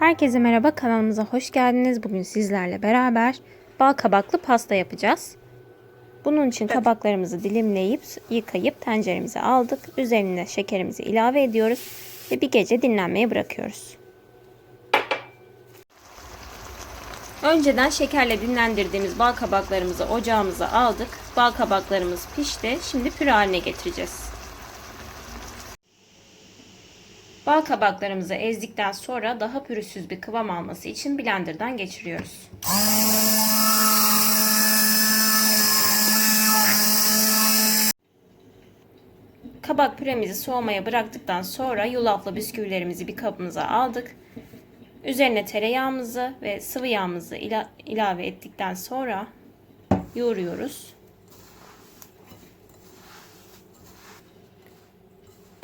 Herkese merhaba kanalımıza hoş geldiniz. Bugün sizlerle beraber bal kabaklı pasta yapacağız. Bunun için kabaklarımızı dilimleyip yıkayıp tenceremize aldık. Üzerine şekerimizi ilave ediyoruz ve bir gece dinlenmeye bırakıyoruz. Önceden şekerle dinlendirdiğimiz bal kabaklarımızı ocağımıza aldık. Bal kabaklarımız pişti. Şimdi püre haline getireceğiz. Bal kabaklarımızı ezdikten sonra daha pürüzsüz bir kıvam alması için blenderdan geçiriyoruz. Kabak püremizi soğumaya bıraktıktan sonra yulaflı bisküvilerimizi bir kabımıza aldık. Üzerine tereyağımızı ve sıvı yağımızı ila ilave ettikten sonra yoğuruyoruz.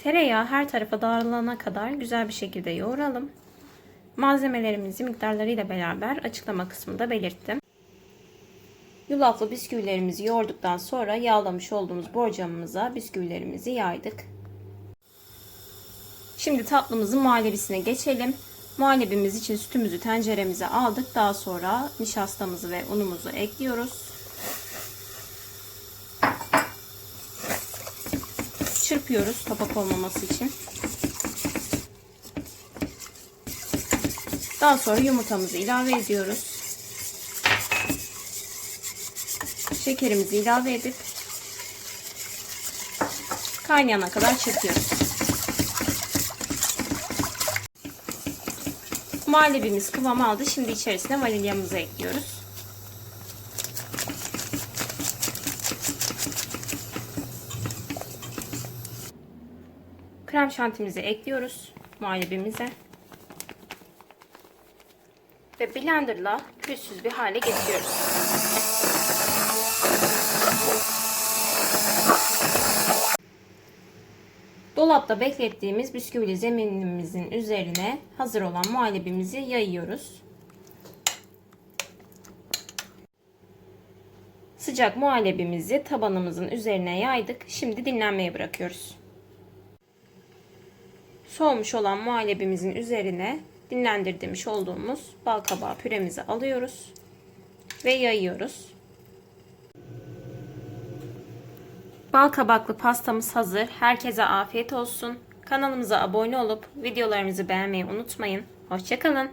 Tereyağı her tarafa dağılana kadar güzel bir şekilde yoğuralım. Malzemelerimizi miktarlarıyla beraber açıklama kısmında belirttim. Yulaflı bisküvilerimizi yoğurduktan sonra yağlamış olduğumuz borcamımıza bisküvilerimizi yaydık. Şimdi tatlımızın muhallebisine geçelim. Muhallebimiz için sütümüzü tenceremize aldık. Daha sonra nişastamızı ve unumuzu ekliyoruz. Çırpıyoruz topak olmaması için. Daha sonra yumurtamızı ilave ediyoruz. Şekerimizi ilave edip kaynayana kadar çırpıyoruz. Muhallebimiz kıvam aldı. Şimdi içerisine vanilyamızı ekliyoruz. Krem şantimizi ekliyoruz muhallebimize. Ve blenderla pürüzsüz bir hale getiriyoruz. Dolapta beklettiğimiz bisküvili zeminimizin üzerine hazır olan muhallebimizi yayıyoruz. Sıcak muhallebimizi tabanımızın üzerine yaydık. Şimdi dinlenmeye bırakıyoruz. Soğumuş olan muhallebimizin üzerine dinlendirmiş olduğumuz bal kabağı püremizi alıyoruz ve yayıyoruz. Bal kabaklı pastamız hazır. Herkese afiyet olsun. Kanalımıza abone olup videolarımızı beğenmeyi unutmayın. Hoşçakalın.